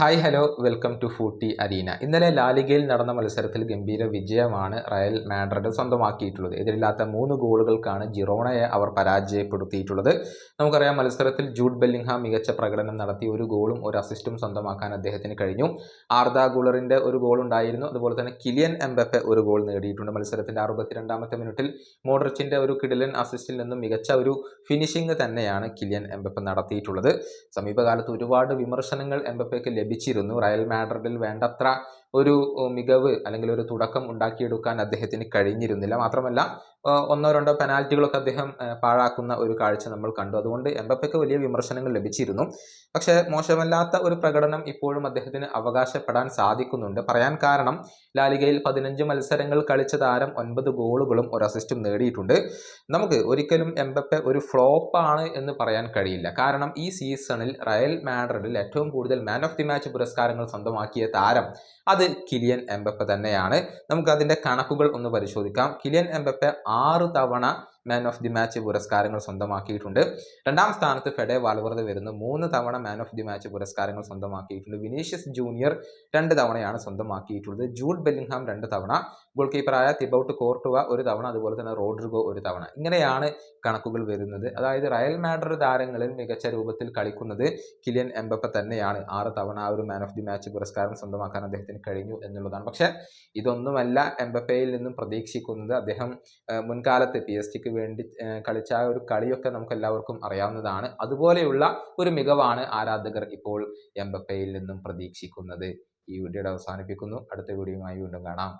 Hi hello welcome to footy arena. ഇന്നലെ ലാലിഗയിൽ നടന്ന മത്സരത്തിൽ ഗംഭീര വിജയമാണ് റയൽ മാഡ്രിഡ് സ്വന്തമാക്കിയിട്ടുള്ളത്. എതിരില്ലാത്ത മൂന്ന് ഗോളുകൾക്കാണ് ജിറോണയെ അവർ പരാജയപ്പെടുത്തിയിട്ടുള്ളത്. നമുക്കറിയാം മത്സരത്തിൽ ജൂഡ് ബെല്ലിംഗ്ഹാം മികച്ച പ്രകടനം നടത്തി ഒരു ഗോളും ഒരു അസിസ്റ്റും സ്വന്തമാക്കാൻ അദ്ദേഹത്തിന് കഴിഞ്ഞു. ആർദ ഗുളറിന്റെ ഒരു ഗോൾ ഉണ്ടായിരുന്നു അതുപോലെ തന്നെ കിലിയൻ എംബപ്പെ ഒരു ഗോൾ നേടിയിട്ടുണ്ട്. മത്സരത്തിന്റെ അറുപത്തിരണ്ടാമത്തെ മിനിറ്റിൽ മോഡ്രിച്ചിന്റെ ഒരു കിടിലൻ അസിസ്റ്റിൽ നിന്നും മികച്ച ഒരു ഫിനിഷിംഗ് തന്നെയാണ് കിലിയൻ എംബപ്പെ നടത്തിയിട്ടുള്ളത്. സമീപകാലത്ത് ഒരുപാട് വിമർശനങ്ങൾ എംബപ്പയ്ക്ക് ലഭിച്ചിരുന്നു. റയൽ മാഡ്രിഡിൽ വേണ്ടത്ര ഒരു മികവ് അല്ലെങ്കിൽ ഒരു തുടക്കം ഉണ്ടാക്കിയെടുക്കാൻ അദ്ദേഹത്തിന് കഴിഞ്ഞിരുന്നില്ല. മാത്രമല്ല ഒന്നോ രണ്ടോ പെനാൽറ്റികളൊക്കെ അദ്ദേഹം പാഴാക്കുന്ന ഒരു കാഴ്ച നമ്മൾ കണ്ടു. അതുകൊണ്ട് എംബപ്പയ്ക്ക് വലിയ വിമർശനങ്ങൾ ലഭിച്ചിരുന്നു. പക്ഷേ മോശമല്ലാത്ത ഒരു പ്രകടനം ഇപ്പോഴും അദ്ദേഹത്തിന് അവകാശപ്പെടാൻ സാധിക്കുന്നുണ്ട്. പറയാൻ കാരണം ലാലികയിൽ പതിനഞ്ച് മത്സരങ്ങൾ കളിച്ച താരം ഒൻപത് ഗോളുകളും ഒരു അസിസ്റ്റും നേടിയിട്ടുണ്ട്. നമുക്ക് ഒരിക്കലും എംബപ്പെ ഒരു ഫ്ലോപ്പാണ് എന്ന് പറയാൻ കഴിയില്ല. കാരണം ഈ സീസണിൽ റയൽ മാഡ്രിഡിൽ ഏറ്റവും കൂടുതൽ മാൻ ഓഫ് ദി മാച്ച് പുരസ്കാരങ്ങൾ സ്വന്തമാക്കിയ താരം അത് കിലിയൻ എംബപ്പെ തന്നെയാണ്. നമുക്ക് അതിന്റെ കണക്കുകൾ ഒന്ന് പരിശോധിക്കാം. കിലിയൻ എംബപ്പെ ആറ് തവണ മാൻ ഓഫ് ദി മാച്ച് പുരസ്കാരങ്ങൾ സ്വന്തമാക്കിയിട്ടുണ്ട്. രണ്ടാം സ്ഥാനത്ത് ഫെഡെ വാൽവർദ വരുന്നു. മൂന്ന് തവണ മാൻ ഓഫ് ദി മാച്ച് പുരസ്കാരങ്ങൾ സ്വന്തമാക്കിയിട്ടുണ്ട്. വിനീഷ്യസ് ജൂനിയർ രണ്ട് തവണയാണ് സ്വന്തമാക്കിയിട്ടുള്ളത്. ജൂഡ് ബെല്ലിംഗ്ഹാം രണ്ട് തവണ. ഗോൾ കീപ്പറായ തിബൌട്ട് കോർട്ടുവ ഒരു തവണ. അതുപോലെ തന്നെ റോഡ്രിഗോ ഒരു തവണ. ഇങ്ങനെയാണ് കണക്കുകൾ വരുന്നത്. അതായത് റയൽ മാഡ്രിഡ് താരങ്ങളിൽ മികച്ച രൂപത്തിൽ കളിക്കുന്നത് കിലിയൻ എംബപ്പ തന്നെയാണ്. ആറ് തവണ ആ ഒരു മാൻ ഓഫ് ദി മാച്ച് പുരസ്കാരം സ്വന്തമാക്കാൻ അദ്ദേഹത്തിന് കഴിഞ്ഞു എന്നുള്ളതാണ്. പക്ഷേ ഇതൊന്നുമല്ല എംബപ്പയിൽ നിന്നും പ്രതീക്ഷിക്കുന്നത്. അദ്ദേഹം മുൻകാലത്ത് പി എസ് ടിക്ക് വേണ്ടി കളിച്ച ആ ഒരു കളിയൊക്കെ നമുക്ക് എല്ലാവർക്കും അറിയാവുന്നതാണ്. അതുപോലെയുള്ള ഒരു മികവാണ് ആരാധകർ ഇപ്പോൾ എംബപ്പയിൽ നിന്നും പ്രതീക്ഷിക്കുന്നത്. ഈ വീഡിയോയുടെ അവസാനിപ്പിക്കുന്നു. അടുത്ത വീഡിയോയുമായി വീണ്ടും കാണാം.